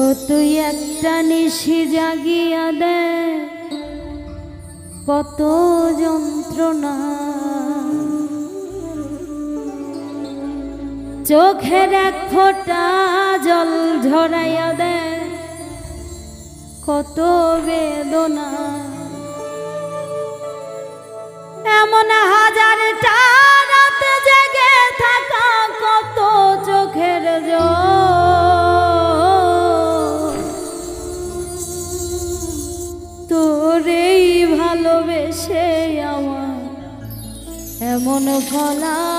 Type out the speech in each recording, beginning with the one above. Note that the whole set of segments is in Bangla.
ও তুই একটা নিশি জাগিয়া দে কত যন্ত্রণা। চোখের এক ফোঁটা জল ঝরাইয়া দে কত বেদনা। এমন হাজারটা এমন ফলাফল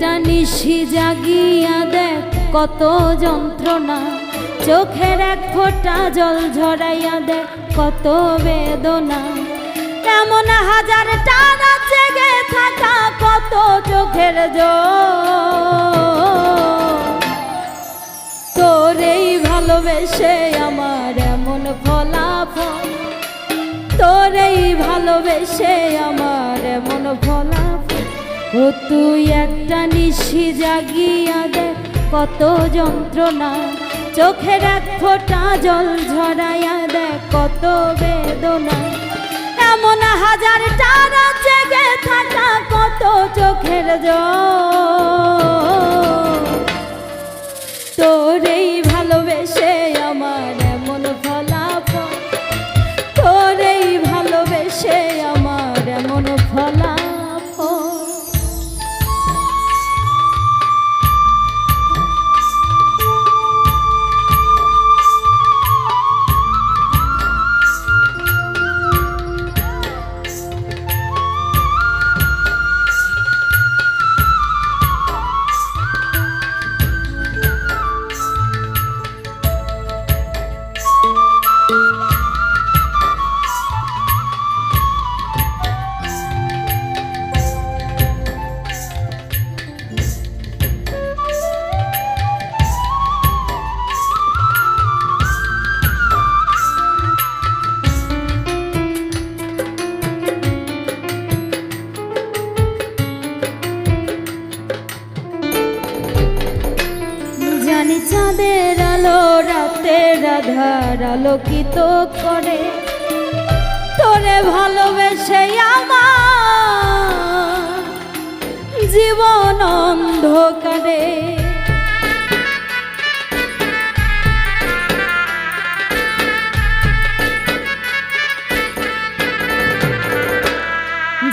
একটা নিশি জাগিয়া দেখ কত যন্ত্রণা। চোখের এক ফোঁটা জল ঝরাইয়া দেখ কত বেদনা। এমন হাজার টানা জেগে থাকা, কত চোখের তোরেই ভালোবেসে আমার এমন ফলাফল। তোরেই ভালোবেসে আমার এমন ফলাফল। ও তুই একটা নিশি জাগিয়া দে, কত যন্ত্রণা। চোখের এক ফোঁটা জল ঝরাইয়া দে, কত বেদনা। এমন হাজার টানা জেগে থাকা, কত চোখের জল। তোরেই ভালোবেসে আমার জানি চাঁদের আলো, রাতের আধার আলোকিত করে। তোরে ভালোবেসে আমার জীবন অন্ধকারে।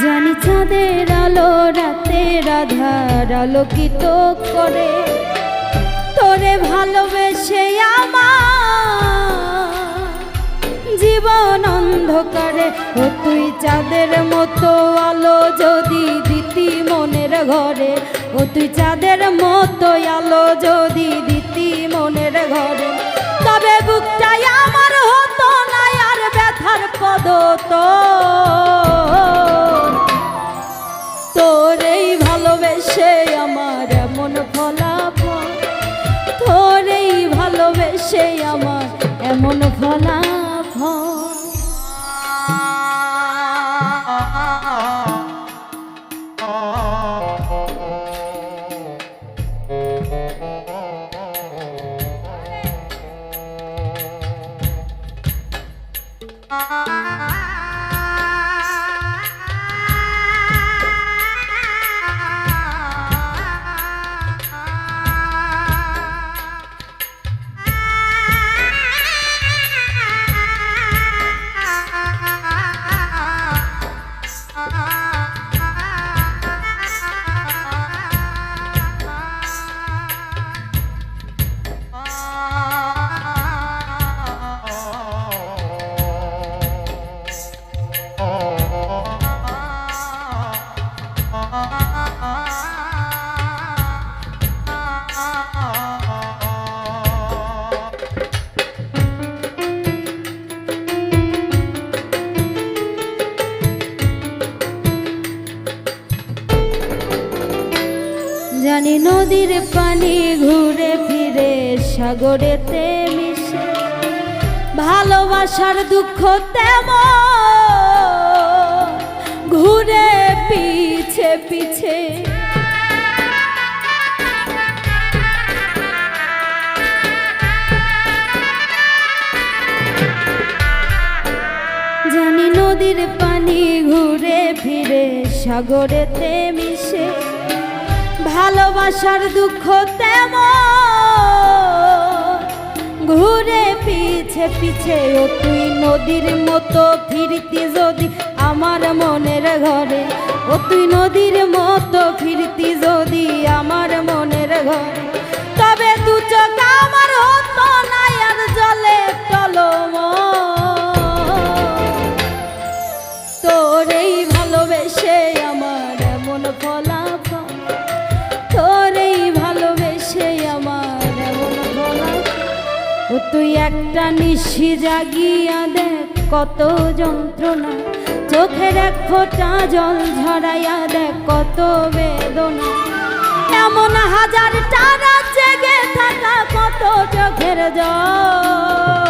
জানি চাঁদের আলো, রাতের আধার আলোকিত করে। তোরে ভালোবেসে জীবন অন্ধকারে ও তুই চাঁদের মতো আলো যদি দিতি মনের ঘরে, ও তুই চাঁদের মতো আলো যদি দিতি মনের ঘরে। তবে বুকটাই আমার হতো না, আর ব্যথার পদ আমার এমন নদীর পানি ঘুরে ফিরে, সাগরেতে মিশে। ভালোবাসার দুঃখ তেমন ঘুরে পিছে পিছে। জানি নদীর পানি ঘুরে ফিরে, সাগরেতে ভালোবাসার দুঃখ তেমন। ঘুরে পিছে পিছে ও তুই নদীর মতো ফিরতি যদি আমার মনের ঘরে। ও তুই নদীর মতো ফিরতি যদি আমার মনের ঘরে। তুই একটা নিশি জাগিয়া দেখ কত যন্ত্রণা। চোখের এক ফোঁটা জল ঝরাইয়া দেখ কত বেদনা। এমন হাজার টানা জেগে থাকা কত চোখের জল।